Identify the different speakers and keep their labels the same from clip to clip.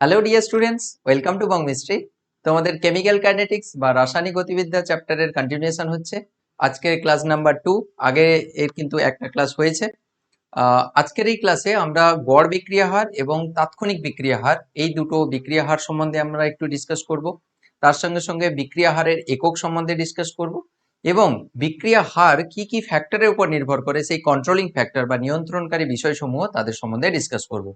Speaker 1: Hello dear students welcome to Bong mistry তোমাদের chemical kinetics বা রাসায়নিক গতিবিদ্যা চ্যাপ্টারের কন্টিনিউশন হচ্ছে। আজকের ক্লাস নাম্বার টু আগে এর কিন্তু একটা ক্লাস হয়েছে। আজকের এই ক্লাসে আমরা গড় বিক্রিয়া হার এবং তাৎক্ষণিক বিক্রিয়া হার, এই দুটো বিক্রিয়া হার সম্বন্ধে আমরা একটু ডিসকাস করব। তার সঙ্গে সঙ্গে বিক্রিয়া হারের একক সম্বন্ধে ডিসকাস করব এবং বিক্রিয়া হার কি কি ফ্যাক্টরের উপর নির্ভর করে সেই কন্ট্রোলিং ফ্যাক্টর বা নিয়ন্ত্রণকারী বিষয়সমূহ তাদের সম্বন্ধে ডিসকাস করব।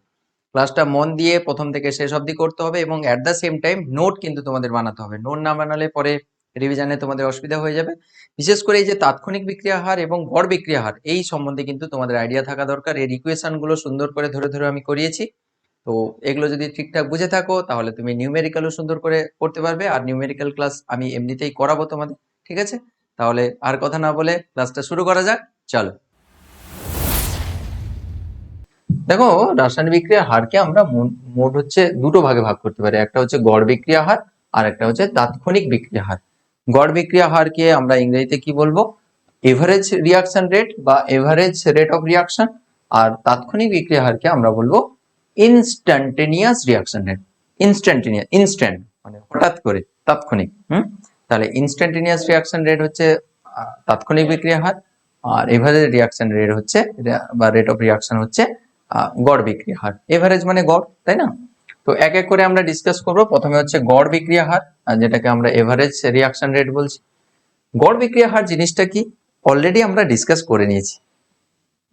Speaker 1: ক্লাসটা মন দিয়ে প্রথম থেকে শেষ অবধি করতে হবে এবং at the same time note কিন্তু তোমাদের বানাতে হবে। নোট না বানালে পরে রিভিশনে তোমাদের অসুবিধা হয়ে যাবে। বিশেষ করে এই যে তাৎক্ষণিক বিক্রিয়া হার এবং গড় বিক্রিয়া হার, এই সম্বন্ধে কিন্তু তোমাদের আইডিয়া থাকা দরকার। এর ইকুয়েশনগুলো সুন্দর করে ধরে ধরে আমি করিয়েছি। তো এগুলো যদি ঠিকঠাক বুঝে থাকো, তাহলে তুমি নিউমেরিক্যালও সুন্দর করে করতে পারবে। আর নিউমেরিক্যাল ক্লাস আমি এমনিতেই করাবো তোমাদের, ঠিক আছে? তাহলে আর কথা না বলে ক্লাসটা শুরু করা যাক। চলো। দেখো, রাসায়নিক বিক্রিয়ার হারকে আমরা মোট হচ্ছে দুটো ভাগে ভাগ করতে পারি। একটা হচ্ছে গড় বিক্রিয়া হার, আর একটা হচ্ছে তাৎক্ষণিক বিক্রিয়া হার। গড় বিক্রিয়া হারকে আমরা ইংরেজিতে কি বলব? এভারেজ রিয়াকশন রেট বা এভারেজ রেট অফ রিয়াকশন আর তাৎক্ষণিক বিক্রিয়া হারকে আমরা বলব instantaneous reaction rate instantaneous instant মানে হঠাৎ করে, তাৎক্ষণিক, হুম? তাহলে ইনস্ট্যান্টেনিয়াস রিয়াকশন রেট হচ্ছে তাৎক্ষণিক বিক্রিয়া হার, আর এভারেজ রিয়াকশন রেট হচ্ছে বা রেট অফ রিয়াকশন হচ্ছে গড় বিক্রিয়া হার। এভারেজ মানে গড়, তাই না? তো এক এক করে আমরা ডিসকাস করব। প্রথমে হচ্ছে গড় বিক্রিয়া হার যেটাকে আমরা এভারেজ রিয়াকশন রেট বলছি। গড় বিক্রিয়া হার জিনিসটা কি? অলরেডি আমরা ডিসকাস করে নিয়েছি।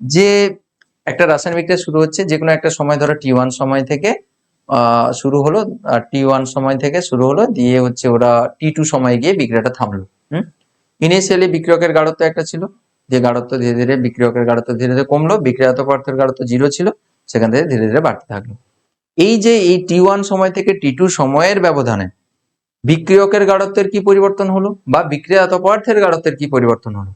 Speaker 1: যে একটা রাসায়নিক বিক্রিয়া শুরু হচ্ছে, যে কোনো একটা সময় ধরো টি ওয়ান সময় থেকে শুরু হলো টি ওয়ান সময় থেকে শুরু হলো, দিয়ে হচ্ছে ওরা টি টু সময় গিয়ে বিক্রিয়াটা থামলো। হুম? ইনিশিয়ালি বিক্রিয়কের গাঢ়ত্ব একটা ছিল। যে গাঢ়ত্ব ধীরে ধীরে বিক্রিয়কের গাঢ়ত্ব ধীরে ধীরে কমলো বিক্রিয়াত পদার্থের গাঢ়ত্ব জিরো ছিল, সেখান থেকে ধীরে ধীরে বাড়তে থাকল। এই যে এই টি ওয়ান সময় থেকে টি টু সময়ের ব্যবধানে বিক্রিয়কের গাঢ়ত্বের কি পরিবর্তন হলো বা বিক্রিয়াত পদার্থের গাঢ়ত্বের কি পরিবর্তন হলো?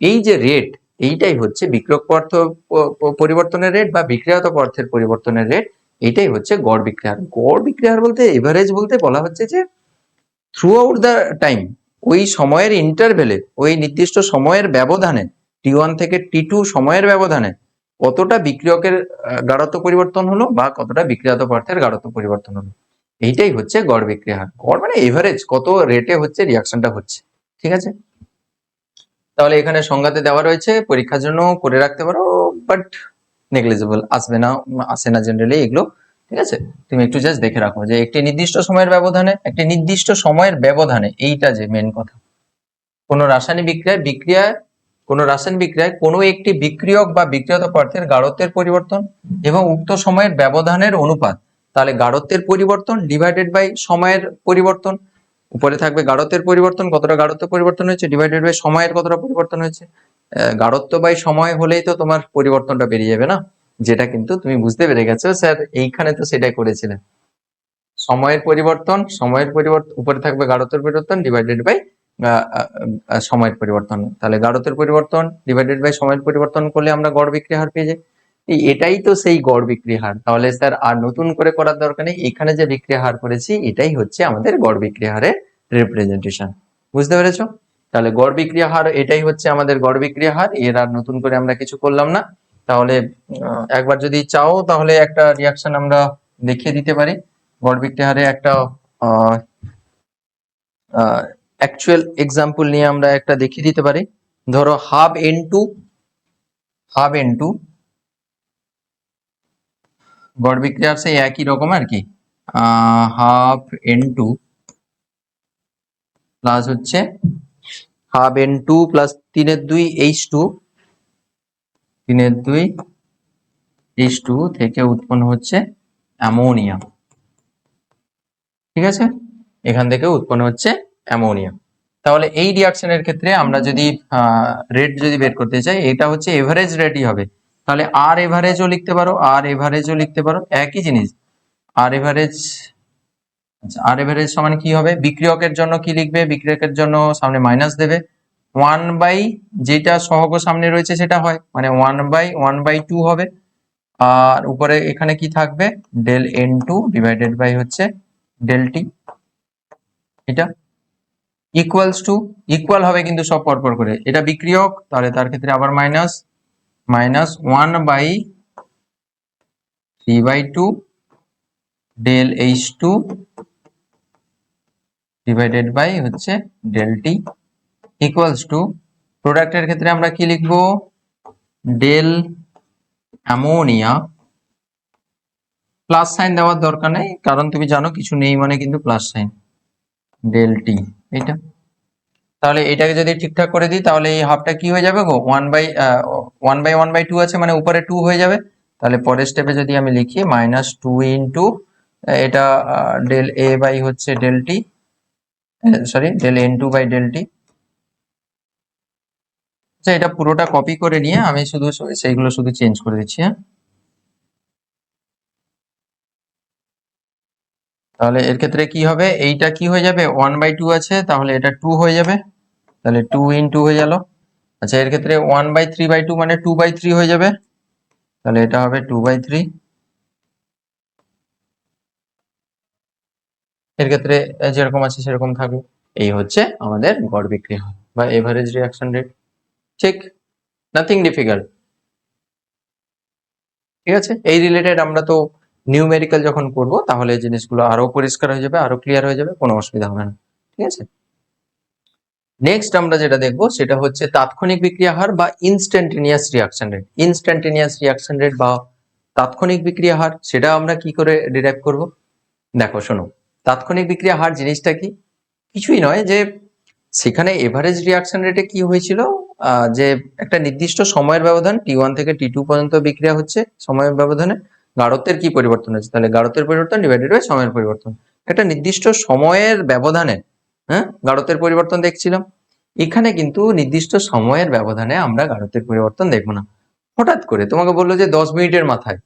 Speaker 1: এই যে রেট এইটাই হচ্ছে বিক্রিয়ক পদার্থ প- প- পরিবর্তনের রেট বা বিক্রিয়াত পদার্থের পরিবর্তনের রেট এইটাই হচ্ছে গড় বিক্রিয়ার গড় বিক্রিয়ার বলতে এভারেজ বলতে বলা হচ্ছে যে থ্রু আউট দ্য টাইম ওই সময়ের ইন্টারভেলে ওই নির্দিষ্ট সময়ের ব্যবধানে টি ওয়ান থেকে টি টু সময়ের ব্যবধানে কতটা বিক্রিয়কের গাঢ়ত্ব পরিবর্তন হলো বা কতটা বিক্রিয়াত পদার্থের গাঢ়ত্ব পরিবর্তন হলো। এইটাই হচ্ছে গড় বিক্রিয়া। হার গড় মানে এভারেজ কত রেটে হচ্ছে রিয়াকশনটা হচ্ছে। ঠিক আছে? তাহলে এখানে সংজ্ঞাতে দেওয়া রয়েছে, পরীক্ষার জন্য করে রাখতে পারো বাট নেগলিজেবল আসবে না, আসে না জেনারেলি এগুলো। ঠিক আছে? তুমি একটু জাস্ট দেখে রাখো যে একটি নির্দিষ্ট সময়ের ব্যবধানে, একটি নির্দিষ্ট সময়ের ব্যবধানে এইটা যে মেন কথা। কোনো রাসায়নিক বিক্রিয়ায় বিক্রিয়ায়, কোনো রাসায়নিক বিক্রিয়ায় কোনো একটি বিক্রিয়ক বা বিক্রিয়ত পদার্থের গাঢ়ত্বের পরিবর্তন এবং উক্ত সময়ের ব্যবধানের অনুপাত, তাহলে গাঢ়ত্বের পরিবর্তন ডিভাইডেড বাই সময়ের পরিবর্তন, উপরে থাকবে গাঢ়ত্বের পরিবর্তন, কতটা গাঢ়ত্ব পরিবর্তন হয়েছে ডিভাইডেড বাই সময়ের কতটা পরিবর্তন হয়েছে। গাঢ়ত্ব বাই সময় হলেই তো তোমার পরিবর্তনটা বেরিয়ে যাবে না? যেটা কিন্তু তুমি বুঝতে পেরে গেছো, স্যার, এইখানে তো সেটাই করেছিলেন সময়ের পরিবর্তন সময়ের পরিবর্তন উপরে থাকবে গাঢ়ত্বের পরিবর্তন ডিভাইডেড বাই সময়ের পরিবর্তন। তাহলে গাঢ়ত্বের পরিবর্তন ডিভাইডেড বাই সময়ের পরিবর্তন করলে আমরা গড় বিক্রি হার পেয়ে যাই। এটাই তো সেই গড় বিক্রি হার। তাহলে, স্যার, আর নতুন করে করার দরকার নেই। এখানে যে বিক্রি হার করেছি, এটাই হচ্ছে আমাদের গড় বিক্রি হারের রিপ্রেজেন্টেশন বুঝতে পেরেছ? তাহলে গড় বিক্রিয়া হার, এটাই হচ্ছে আমাদের গড় বিক্রিয়া হার। এর আর নতুন করে আমরা কিছু করলাম না। তাহলে একবার যদি চাও, তাহলে একটা রিয়াকশন আমরা দেখিয়ে দিতে পারি। গড় বিক্রিয়া হারে একটা অ্যাকচুয়াল এক্সাম্পল নিয়ে আমরা একটা দেখিয়ে দিতে পারি। ধরো half N two half N two গড় বিক্রিয়ার সেই একই রকম আর কি। হাফ এন টু প্লাস হচ্ছে হাফ এন টু প্লাস তিনের দুই এইচ টু তিনের দুই এইচ টু থেকে উৎপন্ন হচ্ছে অ্যামোনিয়া। ঠিক আছে? এখান থেকে উৎপন্ন হচ্ছে অ্যামোনিয়া। তাহলে এই রিয়াকশনের ক্ষেত্রে আমরা যদি রেট যদি বের করতে চাই, এটা হচ্ছে এভারেজ রেটই হবে। তাহলে আর এভারেজও লিখতে পারো আর এভারেজও লিখতে পারো, একই জিনিস। আর এভারেজ আর এভারেজ সমান কি হবে? বিক্রিয়কের জন্য কি লিখবে? বিক্রিয়কের জন্য সামনে মাইনাস দেবে। ওয়ান বাই যেটা সহগ সামনে রয়েছে সেটা হয় মানে one by one by two হবে। আর উপরে এখানে কি থাকবে? Del N two divided by হচ্ছে ডেল টি এটা ইকুয়ালস টু ইকুয়াল হবে কিন্তু সব পরপর করে। এটা বিক্রিয়ক, তাহলে তার ক্ষেত্রে আবার minus minus one by three by two del H two divided by হচ্ছে ডেল টি ইকুয়ালস টু প্রোডাক্টের ক্ষেত্রে আমরা কি লিখব? ডেল অ্যামোনিয়া প্লাস সাইন দেওয়ার দরকার নেই, কারণ তুমি জানো কিছু নেই মানে কিন্তু প্লাস সাইন ডেল টি এইটা। তাহলে এটাকে যদি ঠিকঠাক করে দিই, তাহলে এই হাফটা কি হয়ে যাবে গো? One by one by one by two আছে মানে উপরে টু হয়ে যাবে। তাহলে পরের স্টেপে যদি আমি লিখি মাইনাস টু ইন্টু এটা ডেল এ বাই হচ্ছে del T sorry del N two by del T আচ্ছা এটা পুরোটা কপি করে নিয়ে আমি শুধু সেইগুলো শুধু চেঞ্জ করে দিচ্ছি হ্যাঁ? তাহলে এর ক্ষেত্রে কি হবে? এইটা কি হয়ে যাবে? ওয়ান বাই টু আছে, তাহলে এটা টু হয়ে যাবে। তাহলে টু ইন টু হয়ে গেল। আচ্ছা এর ক্ষেত্রে one by three by two মানে টু বাই থ্রি হয়ে যাবে। তাহলে এটা হবে টু বাই থ্রি এর ক্ষেত্রে যেরকম আছে সেরকম থাকবে এই হচ্ছে আমাদের গড় বিক্রি হয় বা এভারেজ রিয়াকশন রেট ঠিক? নাথিং ডিফিকাল্ট ঠিক আছে? এই রিলেটেড আমরা তো নিউমেরিক্যাল যখন করব, তাহলে জিনিসগুলো আরও পরিষ্কার হয়ে যাবে, আরও ক্লিয়ার হয়ে যাবে, কোনো অসুবিধা হবে না। ঠিক আছে? নেক্সট আমরা যেটা দেখব, সেটা হচ্ছে তাৎক্ষণিক বিক্রিয়া হার বা instantaneous reaction rate instantaneous reaction rate বা তাৎক্ষণিক বিক্রিয়া হার সেটা আমরা কি করে ডিরাইভ করব? দেখো, শোনো, তাৎক্ষণিক বিক্রিয়া হার জিনিসটা কি? কিছুই নয় যে, সেখানে এভারেজ রিয়াকশন রেটে কি হয়েছিল? যে একটা নির্দিষ্ট সময়ের ব্যবধান টি ওয়ান থেকে টি টু পর্যন্ত বিক্রিয়া হচ্ছে, সময়ের ব্যবধানে গাঢ়ত্বের কি পরিবর্তন হচ্ছে তাহলে গাঢ়ত্বের পরিবর্তন ডিভাইডেড বাই সময়ের পরিবর্তন। একটা নির্দিষ্ট সময়ের ব্যবধানে হ্যাঁ গাঢ়ত্বের পরিবর্তন দেখছিলাম। এখানে কিন্তু নির্দিষ্ট সময়ের ব্যবধানে আমরা গাঢ়ত্বের পরিবর্তন দেখব না। হঠাৎ করে তোমাকে বলল যে দশ মিনিটের মাথায়,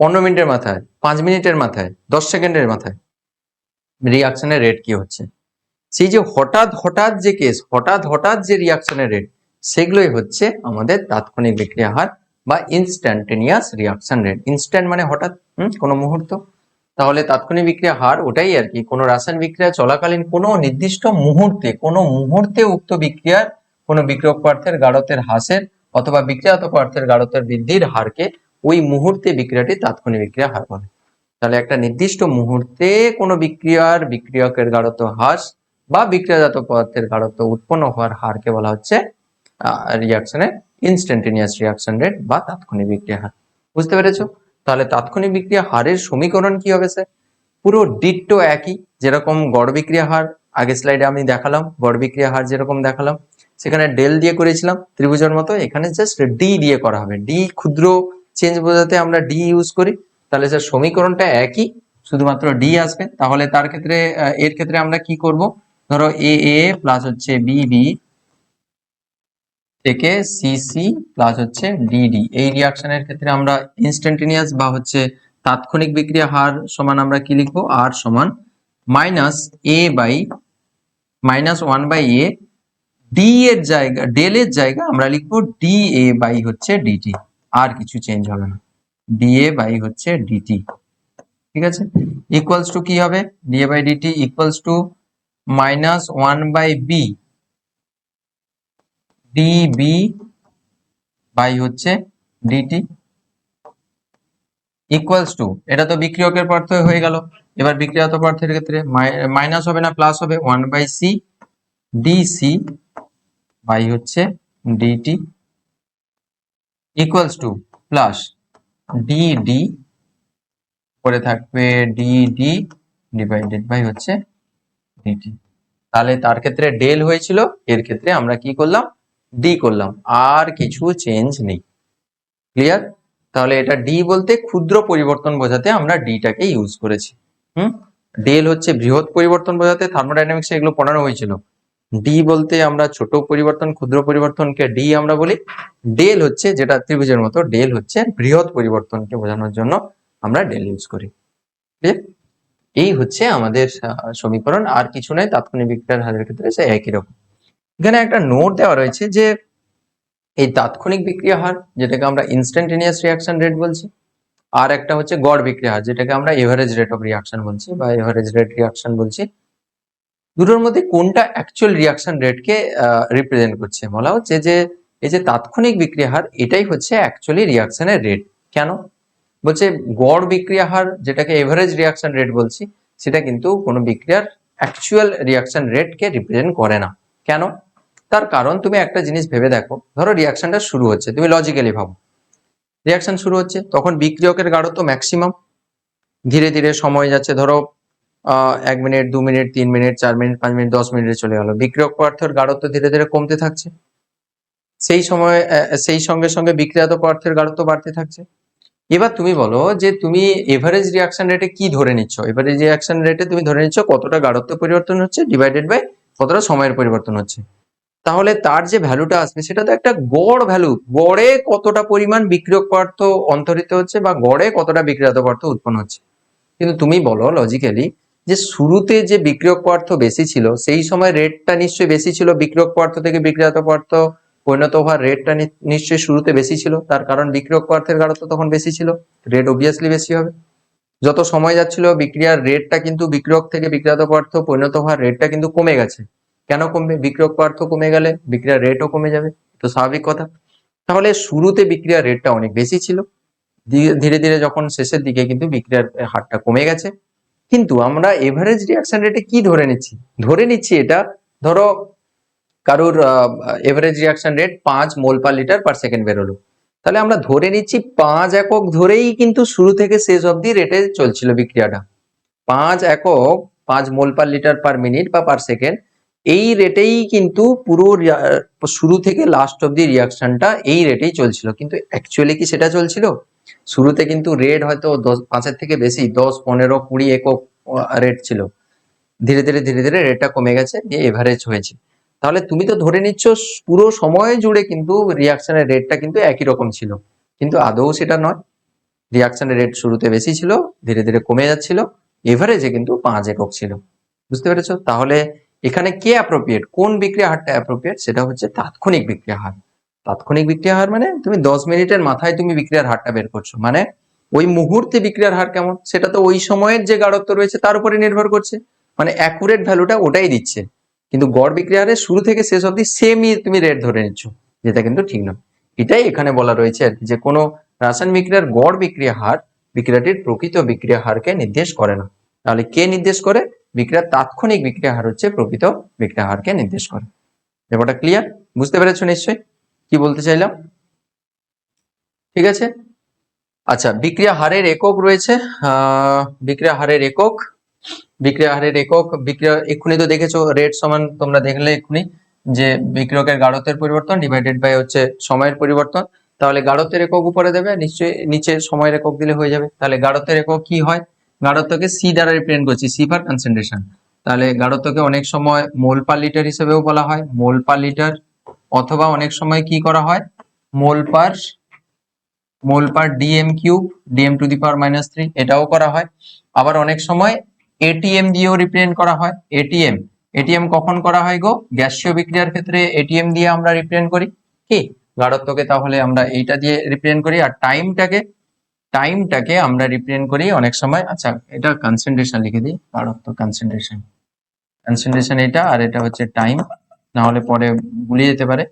Speaker 1: পনেরো মিনিটের মাথায়, পাঁচ মিনিটের মাথায়, দশ সেকেন্ডের মাথায়। রিয়াকশনের রেট কি হচ্ছে? সেই যে হঠাৎ হঠাৎ যে কেস হঠাৎ হঠাৎ যে রিয়াকশনের রেট সেগুলোই হচ্ছে আমাদের তাৎক্ষণিক বিক্রিয়া হার বা ইনস্ট্যান্টেনিয়াস রিয়াকশন রেট ইনস্ট্যান্ট মানে হঠাৎ কোনো মুহূর্ত। তাহলে তাৎক্ষণিক বিক্রিয়া হার ওটাই আর কি। কোনো রাসায়নিক বিক্রিয়া চলাকালীন কোনো নির্দিষ্ট মুহূর্তে, কোনো মুহূর্তে উক্ত বিক্রিয়ার কোনো বিক্রিয়ক পদার্থের গাঢ়তের হ্রাসের অথবা বিক্রিয়াত পদার্থের গাঢ়তের বৃদ্ধির হারকে ওই মুহূর্তে বিক্রিয়াটি তাৎক্ষণিক বিক্রিয়া হার বলে। তাহলে একটা নির্দিষ্ট মুহূর্তে কোনো বিক্রিয়ার বিক্রিয়কের গাঢ়ত্ব হ্রাস বা বিক্রিয়াজাত পদার্থের গাঢ়ত্ব উৎপন্ন হওয়ার হারকে বলা হচ্ছে রিয়াকশনের ইনস্ট্যান্টেনিয়াস রিয়াকশন রেট বা তাৎক্ষণিক বিক্রিয়া হার। বুঝতে পেরেছ? তাহলে তাৎক্ষণিক বিক্রিয়া হারের সমীকরণ কি হবে স্যার পুরো ডিট্টো একই, যেরকম গড় বিক্রিয়া হার আগের স্লাইডে আমি দেখালাম, গড় বিক্রিয়া হার যেরকম দেখালাম, সেখানে ডেল দিয়ে করেছিলাম, ত্রিভুজের মতো, এখানে জাস্ট ডি দিয়ে করা হবে। ডি ক্ষুদ্র চেঞ্জ বোঝাতে আমরা ডি ইউজ করি। তাহলে স্যার সমীকরণটা একই, শুধুমাত্র ডি আসবে। তাহলে তার ক্ষেত্রে এর ক্ষেত্রে আমরা কি করব? ধরো এ এ প্লাস হচ্ছে বি বি থেকে সিসি প্লাস হচ্ছে ডিডি এই রিয়াকশনের ক্ষেত্রে আমরা ইনস্ট্যান্টেনিয়াস বা হচ্ছে তাৎক্ষণিক বিক্রিয়া হার সমান আমরা কি লিখব? আর সমান minus A by minus one by A D এর জায়গা ডেল এর জায়গা আমরা লিখব ডি এ বাই হচ্ছে ডিটি আর কিছু চেঞ্জ হবে না। ডি এ বাই হচ্ছে ডিটি ঠিক আছে? ইকুয়ালস টু কি হবে? D A by DT equals to minus one by B DB by হচ্ছে ডিটি ইকুয়ালস টু এটা তো বিক্রিয়কের পার্থ হয়ে গেল। এবার বিক্রিয়াত পার্থের ক্ষেত্রে মাইনাস হবে না প্লাস হবে one by C DC by হচ্ছে DT equals to plus DD পরে থাকবে ডিডি ডিভাইডেড বাই হচ্ছে ডিটি তাহলে তার ক্ষেত্রে ডেল হয়েছিল, এর ক্ষেত্রে আমরা কি করলাম? ডি করলাম, আর কিছু চেঞ্জ নেই। ক্লিয়ার তাহলে এটা ডি বলতে ক্ষুদ্র পরিবর্তন বোঝাতে আমরা ডিটাকে ইউজ করেছি। হুম? ডেল হচ্ছে বৃহৎ পরিবর্তন বোঝাতে থার্মোডাইনামিক্সে এগুলো পড়ানো হয়েছিল। ডি বলতে আমরা ছোট পরিবর্তন, ক্ষুদ্র পরিবর্তনকে ডি আমরা বলি। ডেল হচ্ছে যেটা ত্রিভুজের মতো ডেল হচ্ছে বৃহৎ পরিবর্তনকে বোঝানোর জন্য আমরা ডেল ইউজ করি। এই হচ্ছে আমাদের সমীকরণ, আর কিছু নয়, তাৎক্ষণিক বিক্রিয়ার হারের ক্ষেত্রে সে একই রকম। এখানে একটা নোট দেওয়া রয়েছে যে এই তাৎক্ষণিক বিক্রিয়া হার, যেটাকে আমরা ইনস্ট্যান্টেনিয়াস রিয়াকশন রেট বলছি, আর একটা হচ্ছে গড় বিক্রিয়া হার, যেটাকে আমরা এভারেজ রেট অফ রিয়াকশন বলছি বা এভারেজ রেট রিয়াকশন বলছি। দুটোর মধ্যে কোনটা অ্যাকচুয়াল রিয়াকশন রেটকে রিপ্রেজেন্ট করছে বলা হচ্ছে যে, এই যে তাৎক্ষণিক বিক্রিয়া হার, এটাই হচ্ছে অ্যাকচুয়ালি রিয়াকশনের রেট কেন? বলছে গড় বিক্রিয়া হার, যেটাকে এভারেজ রিয়াকশন রেট বলছি, সেটা কিন্তু কোনো বিক্রিয়ার অ্যাকচুয়াল রিয়াকশন রেটকে রিপ্রেজেন্ট করে না। কেন? তার কারণ তুমি একটা জিনিস ভেবে দেখো, ধরো রিয়াকশনটা শুরু হচ্ছে, তুমি লজিক্যালি ভাবো। রিয়াকশন শুরু হচ্ছে, তখন বিক্রিয়কের গাঢ়ত্ব ম্যাক্সিমাম ধীরে ধীরে সময় যাচ্ছে, ধরো এক মিনিট, দু মিনিট, তিন মিনিট, চার মিনিট, পাঁচ মিনিট, দশ মিনিটে চলে গেল। বিক্রিয়ক পদার্থের গাঢ়ত্ব ধীরে ধীরে কমতে থাকছে। সেই সময় সেই সঙ্গে সঙ্গে বিক্রিয়াত পদার্থের গাঢ়ত্ব বাড়তে থাকছে। এবার তুমি বলো যে তুমি এভারেজ রিয়াকশন রেটে কি ধরে নিচ্ছ? এভারেজ রিয়াকশন রেটে তুমি ধরে নিচ্ছ কতটা গাঢ়ত্ব পরিবর্তন হচ্ছে ডিভাইডেড বাই কতটা সময়ের পরিবর্তন হচ্ছে? তাহলে তার যে ভ্যালুটা আসবে, সেটা তো একটা গড় ভ্যালু গড়ে কতটা পরিমাণ বিক্রিয়ক পদার্থ অন্তরিত হচ্ছে বা গড়ে কতটা বিক্রিয়াত পদার্থ উৎপন্ন হচ্ছে? কিন্তু তুমি বলো লজিক্যালি যে শুরুতে যে বিক্রিয়ক পদার্থ বেশি ছিল, সেই সময় রেটটা নিশ্চয়ই বেশি ছিল বিক্রিয়ক পদার্থ থেকে বিক্রিয়াত পদার্থ পরিণত হওয়ার রেটটা নিশ্চয়ই শুরুতে বেশি ছিল, তার কারণ বিক্রিয়ক পদার্থের গাঢ়ত্ব তখন বেশি ছিল রেট অবভিয়াসলি বেশি হবে। যত সময় যাচ্ছিল বিক্রিয়ার রেটটা কিন্তু বিক্রিয়ক থেকে বিক্রিয়াত পদার্থ পরিণত হওয়ার রেটটা কিন্তু কমে গেছে। কেন কমবে? বিক্রিয়ক পদার্থ কমে গেলে বিক্রিয়ার রেটও কমে যাবে, তো স্বাভাবিক কথা। তাহলে শুরুতে বিক্রিয়ার রেটটা অনেক বেশি ছিল। ধীরে ধীরে ধীরে যখন শেষের দিকে কিন্তু বিক্রিয়ার হারটা কমে গেছে। কিন্তু আমরা এভারেজ রিয়াকশন রেটে কি ধরে নিচ্ছি? ধরে নিচ্ছি এটা, ধরো, কারোর এভারেজ রিয়াকশন রেট পাঁচ mole per litre per second বেরোলো। তাহলে আমরা ধরে নিচ্ছি পাঁচ একক ধরেই কিন্তু শুরু থেকে শেষ অবধি রেটে চলছিল বিক্রিয়াটা। পাঁচ একক পাঁচ mole per litre per minute বা পার সেকেন্ড এই রেটেই কিন্তু পুরো শুরু থেকে লাস্ট অব্দি রিয়াকশনটা এই রেটেই চলছিল। কিন্তু অ্যাকচুয়ালি কি সেটা চলছিল? শুরুতে কিন্তু রেট হয়তো দশ, পাঁচের থেকে বেশি, দশ, পনেরো, কুড়ি একক রেট ছিল। ধীরে ধীরে ধীরে ধীরে রেটটা কমে গেছে দিয়ে এভারেজ হয়েছে। তাহলে তুমি তো ধরে নিচ্ছ, পুরো সময় জুড়ে কিন্তু রিয়াকশনের রেটটা কিন্তু একই রকম ছিল। কিন্তু আদৌ সেটা নয়। রিয়াকশনের রেট শুরুতে বেশি ছিল, ধীরে ধীরে কমে যাচ্ছিল এভারেজে কিন্তু পাঁচ একক ছিল। বুঝতে পেরেছ? তাহলে এখানে কে অ্যাপ্রোপ্রিয়েট কোন বিক্রিয়া হারটা অ্যাপ্রোপ্রিয়েট সেটা হচ্ছে তাৎক্ষণিক বিক্রিয়া হার। তাৎক্ষণিক বিক্রিয়া হার মানে তুমি দশ মিনিটের মাথায় তুমি বিক্রিয়ার হারটা বের করছ। মানে ওই মুহূর্তে বিক্রিয়ার হার কেমন? সেটা তো ওই সময়ের যে গাঢ়ত্ব রয়েছে তার উপরে নির্ভর করছে। মানে অ্যাকুরেট ভ্যালুটা ওটাই দিচ্ছে। কিন্তু গড় বিক্রিয়া হারে শুরু থেকে শেষ অবধি সেমই তুমি রেট ধরে নিচ্ছ, যেটা কিন্তু ঠিক নয়। এটাই এখানে বলা রয়েছে আর কি, যে কোনো রাসায়নিক বিক্রিয়ার গড় বিক্রিয়া হার বিক্রিয়াটির প্রকৃত বিক্রিয়া হারকে নির্দেশ করে না। তাহলে কে নির্দেশ করে? বিক্রিয়ার তাৎক্ষণিক বিক্রিয়া হার হচ্ছে প্রকৃত বিক্রিয়া হারকে নির্দেশ করে। ব্যাপারটা ক্লিয়ার বুঝতে পেরেছ নিশ্চয়ই? কি বলতে চাইলাম? ঠিক আছে? আচ্ছা বিক্রিয়া হারের একক রয়েছে। বিক্রিয়া হারের একক, বিক্রিয়া হারের একক, বিক্রিয়া, এক্ষুনি তো দেখেছ রেট সমান তোমরা দেখলে এক্ষুনি যে বিক্রিয়কের গাঢ়ত্বের পরিবর্তন ডিভাইডেড বাই হচ্ছে সময়ের পরিবর্তন। তাহলে গাঢ়তের একক উপরে দেবে, নিশ্চয়ই নিচে সময়ের একক দিলে হয়ে যাবে। তাহলে গাঢ়তের একক কি হয়? গাঢ়ত্বকে সি দ্বারা রিপ্রেজেন্ট করছি সি ফর কনসেন্ট্রেশন তাহলে গাঢ়ত্বকে অনেক সময় মোল পার লিটার হিসেবেও বলা হয়। মোল পার লিটার অথবা অনেক সময় কি করা হয়? Mole per mole per DM cube DM to the power minus three এটাও করা হয়। আবার অনেক সময় এটিএম দিয়েও রিপ্রেজেন্ট করা হয়। এটিএম এটিএম কখন করা হয় গো? গ্যাসীয় বিক্রিয়ার ক্ষেত্রে এটিএম দিয়ে আমরা রিপ্রেজেন্ট করি। কি? গাঢ়ত্বকে তাহলে আমরা এইটা দিয়ে রিপ্রেজেন্ট করি। আর টাইমটাকে টাইমটাকে আমরা রিপ্রেজেন্ট করি অনেক সময়। আচ্ছা এটা কনসেন্ট্রেশন লিখে দিই। গাঢ়ত্ব কনসেন্ট্রেশন কনসেন্ট্রেশন এটা আর এটা হচ্ছে টাইম না হলে পরে ভুলিয়ে যেতে পারে।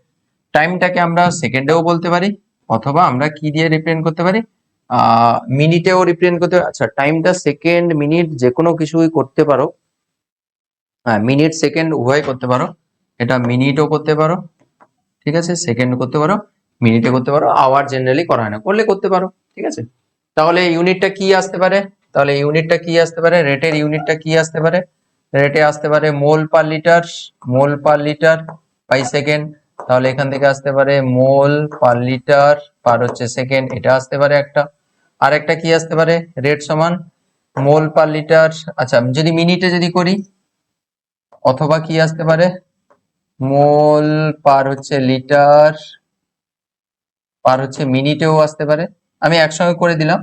Speaker 1: টাইমটাকে আমরা সেকেন্ডেও বলতে পারি, অথবা আমরা কি দিয়ে রিপ্রেজেন্ট করতে পারি? মিনিটেও রিপ্রেজেন্ট করতে পারি। আচ্ছা টাইমটা সেকেন্ড মিনিট যে কোনো কিছুই করতে পারো। হ্যাঁ মিনিট সেকেন্ড উভয় করতে পারো। এটা মিনিটও করতে পারো। ঠিক আছে? সেকেন্ড করতে পারো মিনিটে করতে পারো। আওয়ার জেনারেলি করা হয় না। করলে করতে পারো। ঠিক আছে? তাহলে ইউনিটটা কি আসতে পারে? তাহলে ইউনিটটা কি আসতে পারে? রেটের ইউনিটটা কি আসতে পারে? রেটে আসতে পারে mole per litre, mole per litre by second. তাহলে এখান থেকে আসতে পারে মোল পার লিটার পার হচ্ছে সেকেন্ড, এটা আসতে পারে একটা। আর একটা কি আসতে পারে? রেট সমান মোল পার লিটার আচ্ছা যদি মিনিটে যদি করি, অথবা কি আসতে পারে? মোল পার হচ্ছে লিটার, পার হচ্ছে মিনিটেও আসতে পারে। আমি একসঙ্গে করে দিলাম।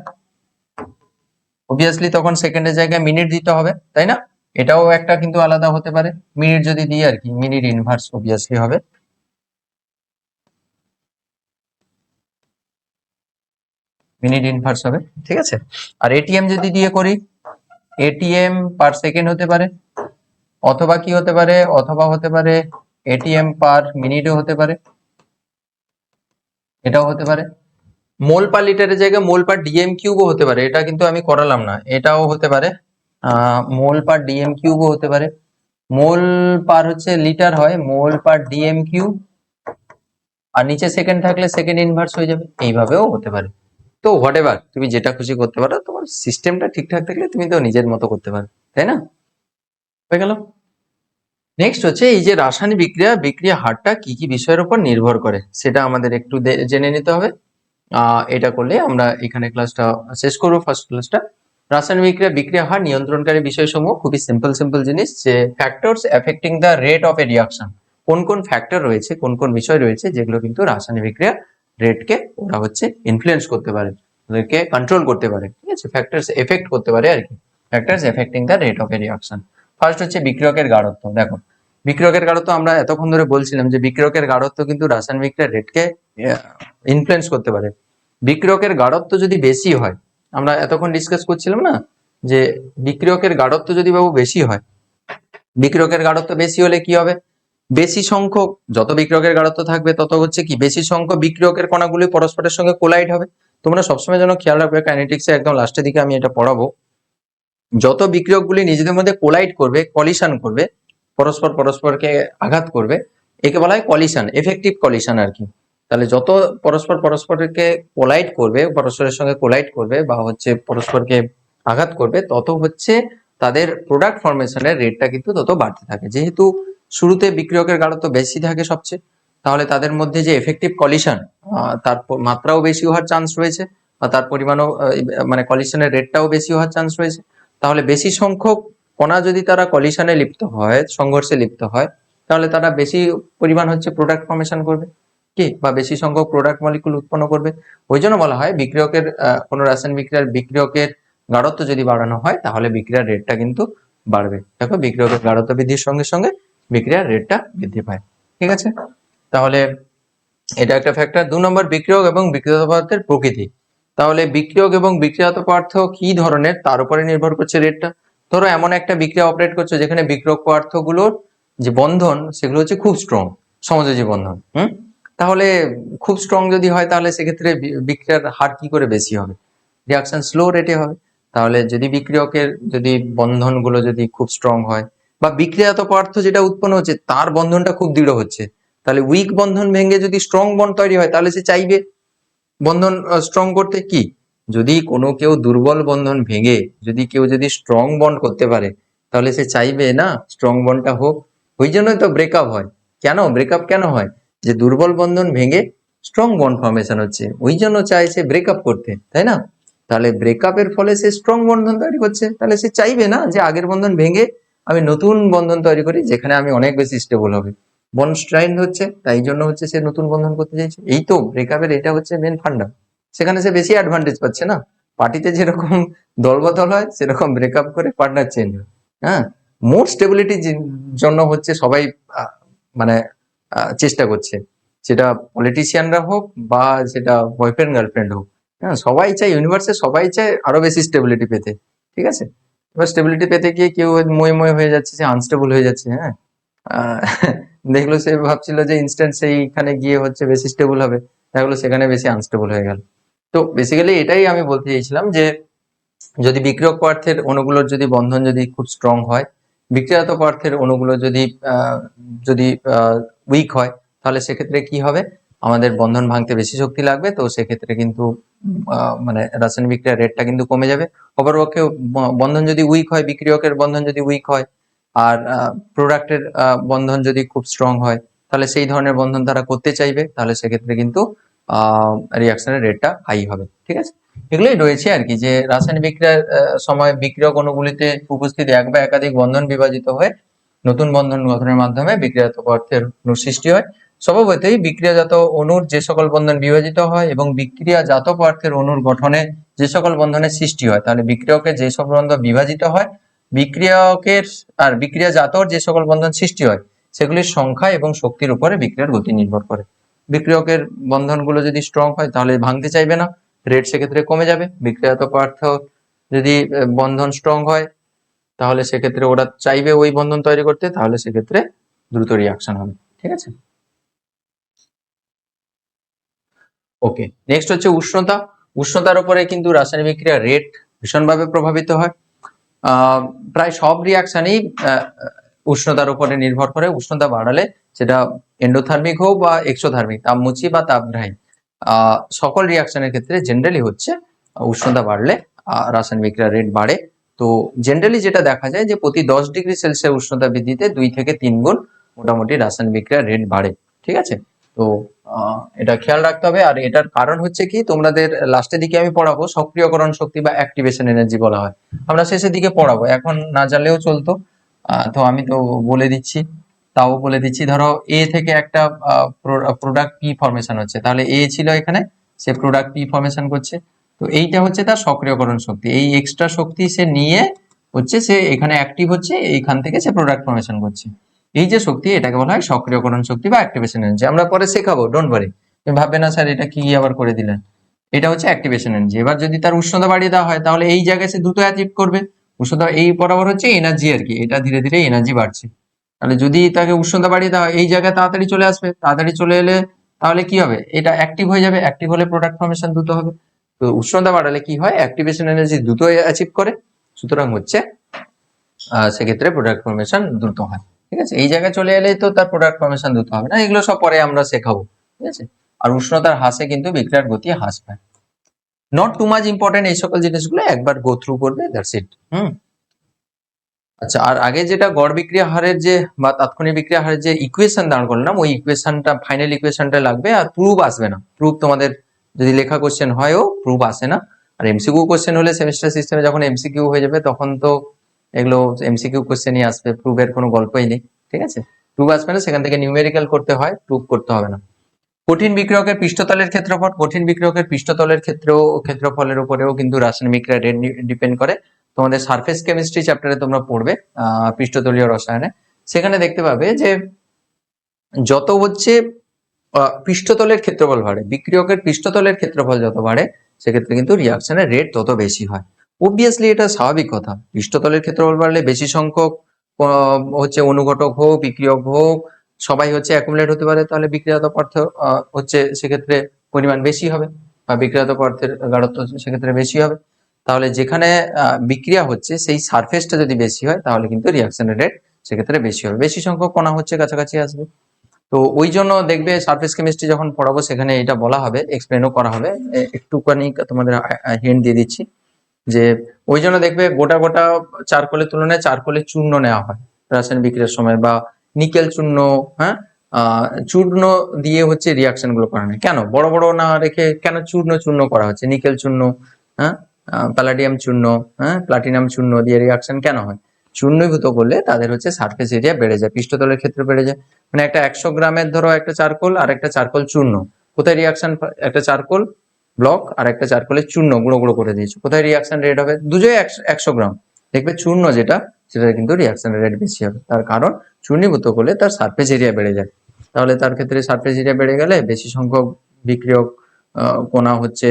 Speaker 1: অবভিয়াসলি তখন সেকেন্ডের জায়গায় মিনিট দিতে হবে, তাই না? এটাও একটা কিন্তু আলাদা হতে পারে। মিনিট যদি দিই আর কি মিনিট ইনভার্স অবভিয়াসলি হবে। মিনিট ইনভার্স হবে, ঠিক আছে? আর এটিএম যদি দিয়ে করি এটিএম পার সেকেন্ড হতে পারে, অথবা কি হতে পারে, অথবা হতে পারে এটিএম পার মিনিটও হতে পারে। এটাও হতে পারে। মোল পার লিটারের জায়গায় মোল পার ডিএম কিউবও হতে পারে। এটা কিন্তু আমি করালাম না। এটাও হতে পারে। মোল পার ডিএম কিউবও হতে পারে। মোল পার হচ্ছে লিটার হয়, মোল পার ডিএম কিউব আর নিচে সেকেন্ড থাকলে সেকেন্ড ইনভার্স হয়ে যাবে। এইভাবেও হতে পারে। তো হোয়াট এভার তুমি যেটা খুশি করতে পারো, তোমার সিস্টেমটা ঠিকঠাক থাকলে তুমি তো নিজের মতো করতে পারো। তাই না? হয়ে গেল। নেক্সট হচ্ছে এই যে রাসায়নিক বিক্রিয়া বিক্রিয়া হারটা কি কি বিষয়ের উপর নির্ভর করে? সেটা আমাদের একটু জেনে নিতে হবে। এটা করলে আমরা এখানে ক্লাসটা শেষ করব। ফার্স্ট ক্লাসটা রাসায়নিক বিক্রিয়া বিক্রিয়া হার নিয়ন্ত্রণকারী বিষয়সমূহ খুবই সিম্পল সিম্পল জিনিস যে factors affecting the rate of a reaction কোন কোন ফ্যাক্টর রয়েছে, কোন কোন বিষয় রয়েছে যেগুলো কিন্তু রাসায়নিক বিক্রিয়া রেটকে ওরা হচ্ছে ইনফ্লুয়েন্স করতে পারে, ওদেরকে কন্ট্রোল করতে পারে, ঠিক আছে? ফ্যাক্টরস এফেক্ট করতে পারে আর কি। Factors affecting the rate of a reaction first হচ্ছে বিক্রিয়কের গাঢ়ত্ব। দেখো বিক্রিয়কের গাঢ়ত্ব আমরা এতক্ষণ ধরে বলছিলাম যে বিক্রিয়কের গাঢ়ত্ব কিন্তু রাসায়নিক বিক্রিয়ার রেটকে ইনফ্লুয়েন্স করতে পারে। বিক্রিয়কের গাঢ়ত্ব যদি বেশি হয়, আমরা এতক্ষণ ডিসকাস করছিলাম না যে বিক্রিয়কের গাঢ়ত্ব যদি বাবু বেশি হয় বিক্রিয়কের গাঢ়ত্ব বেশি হলে কি হবে? বেশি সংখ্যক, যত বিক্রিয়কের গাঢ়ত্ব থাকবে তত হচ্ছে কি? বেশি সংখ্যক বিক্রিয়কের কণাগুলি পরস্পরের সঙ্গে কোলাইড হবে। তোমরা সবসময় যেন খেয়াল রাখবে কাইনেটিক্সে একদম লাস্টের দিকে আমি এটা পড়াবো। যত বিক্রিয়কগুলি নিজেদের মধ্যে কোলাইড করবে কলিশন করবে, পরস্পর পরস্পরকে আঘাত করবে, একে বলা হয় কলিশন এফেক্টিভ কলিশন আর কি। তাহলে যত পরস্পর পরস্পরকে কোলাইড করবে, পরস্পরের সঙ্গে কোলাইড করবে বা হচ্ছে পরস্পরকে আঘাত করবে, তত হচ্ছে তাদের প্রোডাক্ট ফরমেশনের রেটটা কিন্তু তত বাড়তে থাকে। যেহেতু শুরুতে বিক্রিয়কের গাঢ়ত্ব বেশি থাকে সবচেয়ে, তাহলে তাদের মধ্যে যে এফেক্টিভ কলিশন তার মাত্রাও বেশি হওয়ার চান্স রয়েছে বা তার পরিমাণও মানে কলিশনের রেটটাও বেশি হওয়ার চান্স রয়েছে। তাহলে বেশি সংখ্যক কণা যদি তারা কলিশনে লিপ্ত হয়, সংঘর্ষে লিপ্ত হয়, তাহলে তারা বেশি পরিমাণ হচ্ছে প্রোডাক্ট ফর্মেশন করবে। কি বা বেশি সংখ্যক প্রোডাক্ট মলিকুল উৎপন্ন করবে? ওই জন্য বলা হয় বিক্রিয়কের কোনো রাসায়নিক বিক্রিয়ার বিক্রিয়কের গাঢ়ত্ব যদি বাড়ানো হয়, তাহলে বিক্রিয়ার রেটটা কিন্তু বাড়বে। দেখো, বিক্রিয়কের গাঢ়ত্ব বৃদ্ধির সঙ্গে সঙ্গে বিক্রিয়ার রেটটা বৃদ্ধি পায়। ঠিক আছে? তাহলে এটা একটা ফ্যাক্টর দু নম্বর, বিক্রিয়ক এবং বিক্রিয়ত পদার্থের প্রকৃতি। তাহলে বিক্রিয়ক এবং বিক্রিয়াত পদার্থ কি ধরনের? তার উপরে নির্ভর করছে রেটটা ধরো, এমন একটা বিক্রিয়া অপারেট করছে যেখানে বিক্রিয়ক পদার্থগুলোর যে বন্ধন, সেগুলো হচ্ছে খুব স্ট্রং সমযোজী বন্ধন, হুম? খুব স্ট্রং যদি হয়, তাহলে সেক্ষেত্রে বিক্রিয়ার হার কি করে বেশি হবে? রিয়াকশন স্লো রেটে হবে। তাহলে যদি বিক্রিয়কের যদি বন্ধনগুলো যদি খুব স্ট্রং হয়, বা বিক্রিয়াত পদার্থ যেটা উৎপন্ন হচ্ছে, তার বন্ধনটা খুব দৃঢ় হচ্ছে, তাহলে উইক বন্ধন ভেঙে যদি স্ট্রং বন্ড তৈরি হয়, তাহলে সে চাইবে বন্ধন স্ট্রং করতে কি? যদি কোনো কেউ দুর্বল বন্ধন ভেঙে, যদি কেউ যদি স্ট্রং বন্ড করতে পারে, তাহলে সে চাইবে না স্ট্রং বন্ডটা হোক। ওই জন্যই তো ব্রেকআপ হয়। কেন? ব্রেকআপ কেন হয়? যে দুর্বল বন্ধন ভেঙে স্ট্রং বন্ড ফর্মেশন হচ্ছে। ওই জন্য চায় সে ব্রেকআপ করতে, তাই না? তাহলে ব্রেকআপের ফলে সে স্ট্রং বন্ধন তৈরি করছে। তাহলে সে চাইবে না যে আগের বন্ধন ভেঙে আমি নতুন বন্ধন তৈরি করি, যেখানে আমি অনেক বেশি স্টেবল হবে। বন্ড স্ট্রাইন হচ্ছে, তাই জন্য হচ্ছে সে নতুন বন্ধন করতে চাইছে। এই তো ব্রেকআপের এটা হচ্ছে মেন ফান্ডা সেখানে সে বেশি অ্যাডভান্টেজ পাচ্ছে না। পার্টিতে যেরকম দলবদল হয়, সেরকম ব্রেকআপ করে পার্টনার চেঞ্জ হয়। হ্যাঁ? মোর স্টেবিলিটির জন্য হচ্ছে সবাই মানে চেষ্টা করছে। সেটা পলিটিশিয়ানরা হোক বা সেটা বয়ফ্রেন্ড গার্লফ্রেন্ড হোক হ্যাঁ সবাই চায় ইউনিভার্সে সবাই চায় আরও বেশি স্টেবিলিটি পেতে, ঠিক আছে? এবার স্টেবিলিটি পেতে গিয়ে কেউ ময়ে ময়ে হয়ে যাচ্ছে, সে আনস্টেবল হয়ে যাচ্ছে হ্যাঁ? দেখল সে ভাবছিল যে ইনস্ট্যান্ট সেইখানে গিয়ে হচ্ছে বেশি স্টেবল হবে, দেখল সেখানে বেশি আনস্টেবল হয়ে গেল। তো বেসিক্যালি এটাই আমি বলতে চাইছিলাম যে, যদি বিক্রিয়ক পদার্থের অণুগুলোর যদি বন্ধন যদি খুব স্ট্রং হয় বিক্রিয়াত পদার্থের অণুগুলো যদি যদি উইক হয়, তাহলে সেক্ষেত্রে কি হবে? আমাদের বন্ধন ভাঙতে বেশি শক্তি লাগবে, তো সেক্ষেত্রে কিন্তু মানে রাসায়নিক বিক্রিয়ার রেটটা কিন্তু কমে যাবে। অপরপক্ষে বন্ধন যদি উইক হয়, বিক্রিয়কের বন্ধন যদি উইক হয়, আর প্রোডাক্টের বন্ধন যদি খুব স্ট্রং হয়, তাহলে সেই ধরনের বন্ধন তারা করতে চাইবে, তাহলে সেক্ষেত্রে কিন্তু রিয়াকশনের রেটটা হাই হবে, ঠিক আছে? এগুলোই রয়েছে আর কি, যে রাসায়নিক বিক্রিয়ার সময় বিক্রিয়ক অণুগুলিতে উপস্থিত এক বা একাধিক বন্ধন বিভাজিত হয়ে নতুন বন্ধন গঠনের মাধ্যমে বিক্রিয়াত পদার্থের অণুর সৃষ্টি হয়। স্বভাবতই বিক্রিয়াজাত অণুর যে সকল বন্ধন বিভাজিত হয় এবং বিক্রিয়াজাত পদার্থের অণুর গঠনে যে সকল বন্ধনের সৃষ্টি হয়, তাহলে বিক্রিয়কের যে সকল বন্ধন বিভাজিত হয়, বিক্রিয়কের আর বিক্রিয়াজাতর যে সকল বন্ধন সৃষ্টি হয়, সেগুলির সংখ্যা এবং শক্তির উপরে বিক্রিয়ার গতি নির্ভর করে। বিক্রিয়কের বন্ধনগুলো যদি স্ট্রং হয়, তাহলে ভাঙতে চাইবে না। রেট সেক্ষেত্রে কমে যাবে। বিক্রিয়াত পার্থ যদি বন্ধন স্ট্রং হয়, তাহলে সেক্ষেত্রে ওরা চাইবে ওই বন্ধন তৈরি করতে, তাহলে সেক্ষেত্রে দ্রুত রিয়াকশন হবে। ঠিক আছে? ওকে নেক্সট হচ্ছে উষ্ণতা। উষ্ণতার উপরে কিন্তু রাসায়নিক বিক্রিয়া রেট ভীষণভাবে প্রভাবিত হয়। প্রায় সব রিয়াকশনই উষ্ণতার উপরে নির্ভর করে। উষ্ণতা বাড়ালে সেটা এন্ডোথার্মিক হোক বা এক্সোথার্মিক তাপমুচি বা তাপগ্রাহী। সকল রিয়াকশনের ক্ষেত্রে জেনারেলি হচ্ছে উষ্ণতা বাড়লে রাসায়নিক বিক্রিয়া রেট বাড়ে। তো জেনারেলি যেটা দেখা যায় যে প্রতি দশ ডিগ্রি সেলসিয়াস উষ্ণতা বৃদ্ধিতে দুই থেকে তিন গুণ মোটামুটি রাসায়নিক বিক্রিয়ার রেট বাড়ে, ঠিক আছে? তো এটা খেয়াল রাখতে হবে। আর এটার কারণ হচ্ছে কি, তোমাদের লাস্টের দিকে আমি পড়াবো, সক্রিয়করণ শক্তি বা অ্যাক্টিভেশন এনার্জি বলা হয়। আমরা শেষের দিকে পড়াবো, এখন না জানলেও চলতো। তো আমি তো বলে দিচ্ছি। তাও বলে দিচ্ছি, ধরো এ থেকে একটা প্রোডাক্ট পি ফরমেশন হচ্ছে, তাহলে এ ছিল এখানে, সে প্রোডাক্ট পি ফরমেশন করছে, তো এইটা হচ্ছে তার সক্রিয়করণ শক্তি, এই এক্সট্রা শক্তি সে নিয়ে হচ্ছে সে এখানে অ্যাক্টিভ হচ্ছে, এইখান থেকে সে প্রোডাক্ট ফরমেশন করছে, এই যে শক্তি এটাকে বলা হয় সক্রিয়করণ শক্তি বা অ্যাক্টিভেশন এনার্জি আমরা পরে শেখাবো ডোন্ট ওয়ারি তুমি ভাববে না স্যার এটা কি আবার করে দিলেন, এটা হচ্ছে অ্যাক্টিভেশন এনার্জি এবার যদি তার উষ্ণতা বাড়িয়ে দেওয়া হয়, তাহলে এই জায়গায় সে দ্রুত অ্যাচিভ করবে, উষ্ণতা এই বরাবর হচ্ছে এনার্জি আর কি, এটা ধীরে ধীরে এনার্জি বাড়ছে তাহলে যদি তাকে উষ্ণতা বাড়িয়ে দেওয়া হয় এই জায়গায় তাড়াতাড়ি চলে আসবে, তাড়াতাড়ি চলে এলে তাহলে কি হবে? এটা অ্যাক্টিভ হয়ে যাবে অ্যাক্টিভ হলে প্রোডাক্ট ফর্মেশন দ্রুত হবে। তো উষ্ণতা বাড়ালে কি হয়? অ্যাক্টিভেশন এনার্জি দ্রুত অ্যাচিভ করে। সুতরাং হচ্ছে সেক্ষেত্রে প্রোডাক্ট ফর্মেশন দ্রুত হয়। ঠিক আছে? এই জায়গায় চলে এলেই তো তার প্রোডাক্ট ফর্মেশন দ্রুত হবে না। এগুলো সব পরে আমরা শেখাবো। ঠিক আছে? আর উষ্ণতার হ্রাসে কিন্তু বিক্রিয়ার গতি হ্রাস পায়। নট টু মাচ ইম্পর্টেন্ট এই সকল জিনিসগুলো একবার গো থ্রু করবে দ্যাটস ইট হুম? আচ্ছা আর আগে যেটা গড় বিক্রিয়া হারের যে বা তাৎক্ষণিক বিক্রিয়া হারের যে ইকুয়েশন দাঁড় করলাম, ওই ইকুয়েশনটা ফাইনাল ইকুয়েশনটা লাগবে আর প্রুফ আসবে না। প্রুফ তোমাদের যদি লেখা কোশ্চেন হয়ও প্রুফ আসে না। আর এমসিকিউ কোশ্চেন হলে সেমিস্টার সিস্টেমে যখন এমসিকিউ হয়ে যাবে, তখন তো এগুলো এমসিকিউ কোশ্চেনই আসবে প্রুফের কোনো গল্পই নেই, ঠিক আছে? প্রুফ আসবে না, সেখান থেকে নিউমেরিক্যাল করতে হয় প্রুফ করতে হবে না। কঠিন বিক্রিয়কের পৃষ্ঠতলের ক্ষেত্রফল, কঠিন বিক্রিয়কের পৃষ্ঠতলের ক্ষেত্রেও ক্ষেত্রফলের উপরেও কিন্তু রাসায়নিক বিক্রিয়া ডিপেন্ড করে। তোমাদের সারফেস কেমিস্ট্রি চ্যাপ্টারে তোমরা পড়বে পৃষ্ঠতলীয় রসায়নে। সেখানে দেখতে পাবে যে যত হচ্ছে পৃষ্ঠতলের ক্ষেত্রফল বাড়ে বিক্রিয়কের পৃষ্ঠতলের ক্ষেত্রফল যত বাড়ে সেক্ষেত্রে কিন্তু রিয়াকশনের রেট তত বেশি হয়। অবভিয়াসলি এটা স্বাভাবিক কথা। পৃষ্ঠতলের ক্ষেত্রফল বাড়লে বেশি সংখ্যক হচ্ছে অনুঘটক হোক বিক্রিয়ক হোক সবাই হচ্ছে অ্যাকুমুলেট হতে পারে তাহলে বিক্রিয়াত পদার্থ আহ, হচ্ছে সেক্ষেত্রে পরিমাণ বেশি হবে বা বিক্রিয়াত পদার্থের গাঢ়ত্ব সেক্ষেত্রে বেশি হবে। তাহলে যেখানে বিক্রিয়া হচ্ছে, সেই সারফেসটা যদি বেশি হয়, তাহলে কিন্তু রিয়াকশনের রেট সেক্ষেত্রে বেশি হবে। বেশি সংখ্যক কণা হচ্ছে, কাছাকাছি আসবে। তো ওই জন্য দেখবে সারফেস কেমিস্ট্রি যখন পড়াবো, সেখানে এটা বলা হবে এক্সপ্লেনও করা হবে। একটুখানি তোমাদের হিন্ট দিয়ে দিচ্ছি যে ওই জন্য দেখবে গোটা গোটা চারকোলের তুলনায় চারকোলের চূর্ণ নেওয়া হয় রাসায়নিক বিক্রিয়ার সময় বা নিকেল চূর্ণ হ্যাঁ? চূর্ণ দিয়ে হচ্ছে রিয়াকশনগুলো হয়। কেন? বড় বড় না রেখে কেন চূর্ণ চূর্ণ করা হচ্ছে? নিকেল চূর্ণ হ্যাঁ? প্যালাডিয়াম চূর্ণ হ্যাঁ প্লাটিনাম চূর্ণ দিয়ে রিয়াকশন কেন হয়? চূর্ণীভূত করলে তাদের হচ্ছে সারফেস এরিয়া বেড়ে যায়, পৃষ্ঠতলের ক্ষেত্রে বেড়ে যায়। মানে একটা একশো গ্রামের ধরো একটা চারকোল আর একটা চারকোল চূর্ণ। কোথায় রিয়াকশন একটা চারকোল? ব্লক আর একটা চারকোলের চূর্ণ গুঁড়ো গুঁড়ো করে দিয়েছ। কোথায় রিয়াকশন রেট হবে? দুটোই একশো গ্রাম। দেখবে চূর্ণ যেটা সেটা কিন্তু রিয়াকশন রেট বেশি হবে। তার কারণ চূর্ণীভূত করলে তার সারফেস এরিয়া বেড়ে যায়। তাহলে তার ক্ষেত্রে সারফেস এরিয়া বেড়ে গেলে বেশি সংখ্যক বিক্রিয়ক কণা হচ্ছে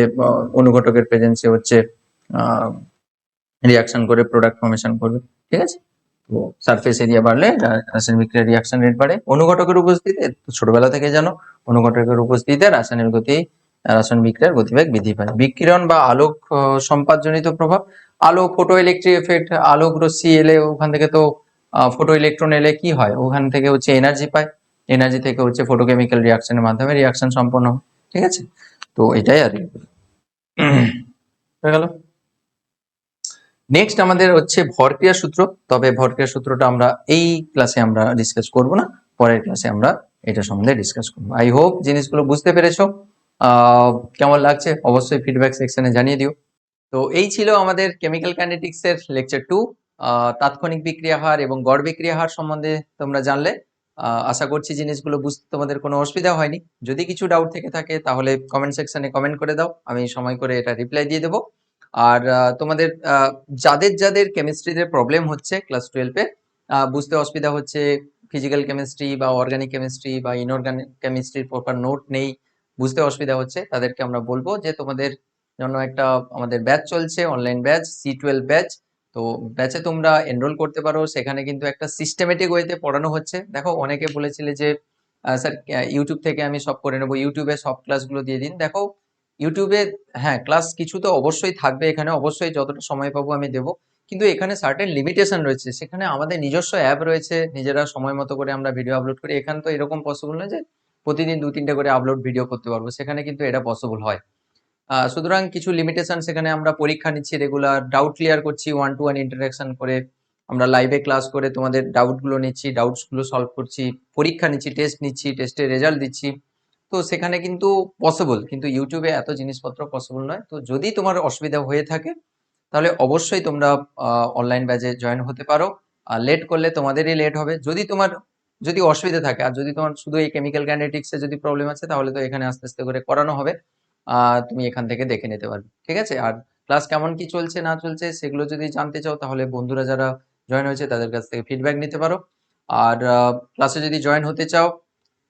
Speaker 1: অনুঘটকের প্রেজেন্সে হচ্ছে রিয়াকশন করে প্রোডাক্ট ফর্মেশন করবে, ঠিক আছে? তো সারফেস এরিয়া বাড়লে, রাসায়নিক বিক্রিয়ার রিয়াকশন রেট বাড়ে। অনুঘটকের উপস্থিতিতে ছোটবেলা থেকে জানো, অনুঘটকের উপস্থিতিতে রাসায়নিক গতি, রাসায়নিক বিক্রিয়ার গতিবেগ বৃদ্ধি পায়। বিকিরণ বা আলোক সম্পাদজনিত প্রভাব, আলো ফটো ইলেকট্রিক এফেক্ট আলোক রশ্মি এলে ওখান থেকে তো ফটো ইলেকট্রন এলে কি হয়? ওখান থেকে হচ্ছে এনার্জি পায়। এনার্জি থেকে হচ্ছে ফটোকেমিক্যাল রিয়াকশনের মাধ্যমে রিয়াকশন সম্পন্ন হয়, ঠিক আছে? তো এটাই আর কি। হয়ে গেল? নেক্সট আমাদের হচ্ছে ভরক্রিয়া সূত্র। তবে ভরক্রিয়া সূত্রটা আমরা এই ক্লাসে আমরা ডিসকাস করব না, পরের ক্লাসে আমরা এটা সম্বন্ধে ডিসকাস করব। আই হোপ জিনিসগুলো বুঝতে পেরেছ। কেমন লাগছে? অবশ্যই ফিডব্যাক সেকশনে জানিয়ে দিও। তো এই ছিল আমাদের কেমিক্যাল কাইনেটিক্স এর লেকচার টু তাৎক্ষণিক বিক্রিয়া হার এবং গড় বিক্রিয়া হার সম্বন্ধে তোমরা জানলে। আশা করছি জিনিসগুলো বুঝতে তোমাদের কোনো অসুবিধা হয়নি। যদি কিছু ডাউট থেকে থাকে তাহলে কমেন্ট সেকশনে কমেন্ট করে দাও। আমি সময় করে এটা রিপ্লাই দিয়ে দেবো। আর তোমাদের যাদের যাদের কেমিস্ট্রিতে প্রবলেম হচ্ছে ক্লাস টুয়েলভে বুঝতে অসুবিধা হচ্ছে ফিজিক্যাল কেমিস্ট্রি বা অর্গানিক কেমিস্ট্রি বা ইনঅর্গানিক কেমিস্ট্রির প্রপার নোট নেই, বুঝতে অসুবিধা হচ্ছে, তাদেরকে আমরা বলব যে তোমাদের জন্য একটা, আমাদের ব্যাচ চলছে online batch C twelve batch তো ব্যাচে তোমরা এনরোল করতে পারো, সেখানে কিন্তু একটা সিস্টেমেটিক ওয়েতে পড়ানো হচ্ছে। দেখো, অনেকে বলেছিলে যে স্যার ইউটিউব থেকে আমি সব করে নেব ইউটিউবে সব ক্লাসগুলো দিয়ে দিন। দেখো ইউটিউবে হ্যাঁ ক্লাস কিছু তো অবশ্যই থাকবে এখানে। অবশ্যই যতটা সময় পাবো আমি দেবো। কিন্তু এখানে সার্টেন লিমিটেশন রয়েছে। সেখানে আমাদের নিজস্ব অ্যাপ রয়েছে। নিজেরা সময় মতো করে আমরা ভিডিও আপলোড করি। এখানে তো এরকম পসিবল নয় যে প্রতিদিন দু, তিনটে করে আপলোড ভিডিও করতে পারব। সেখানে কিন্তু এটা পসিবল হয়। সুতরাং কিছু লিমিটেশন সেখানে আমরা পরীক্ষা নিচ্ছি রেগুলার ডাউট ক্লিয়ার করছি ওয়ান টু ওয়ান ইন্টারাকশন করে। আমরা লাইভে ক্লাস করে তোমাদের ডাউটগুলো নিচ্ছি ডাউটসগুলো সলভ করছি। পরীক্ষা নিচ্ছি টেস্ট নিচ্ছি টেস্টের রেজাল্ট দিচ্ছি। তো সেখানে কিন্তু পসিবল কিন্তু ইউটিউবে এত জিনিসপত্র পসিবল নয়। তো যদি তোমার অসুবিধা হয়ে থাকে, তাহলে অবশ্যই তোমরা অনলাইন ব্যাচে জয়েন হতে পারো। আর লেট করলে তোমাদেরই লেট হবে। যদি তোমার, যদি অসুবিধা থাকে, আর যদি তোমার শুধু এই কেমিক্যাল এ যদি প্রবলেম আছে, তাহলে তো এখানে আস্তে আস্তে করে করানো হবে। তুমি এখান থেকে দেখে নিতে পারবে। ঠিক আছে? আর ক্লাস কেমন, কি চলছে, না চলছে, সেগুলো যদি জানতে চাও, তাহলে বন্ধুরা যারা জয়েন হয়েছে, তাদের কাছ থেকে ফিডব্যাক নিতে পারো। আর ক্লাসে যদি জয়েন হতে চাও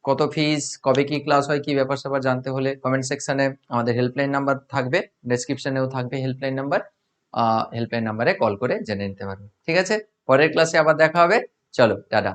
Speaker 1: কত ফিস কবে কি ক্লাস হয়, কি ব্যাপার স্যাপার জানতে হলে কমেন্ট সেকশনে আমাদের হেল্পলাইন নাম্বার থাকবে ডেসক্রিপশনেও থাকবে হেল্পলাইন নাম্বার হেল্পলাইন নাম্বারে কল করে জেনে নিতে পারবে। ঠিক আছে? পরের ক্লাসে আবার দেখা হবে। চলো, টাটা।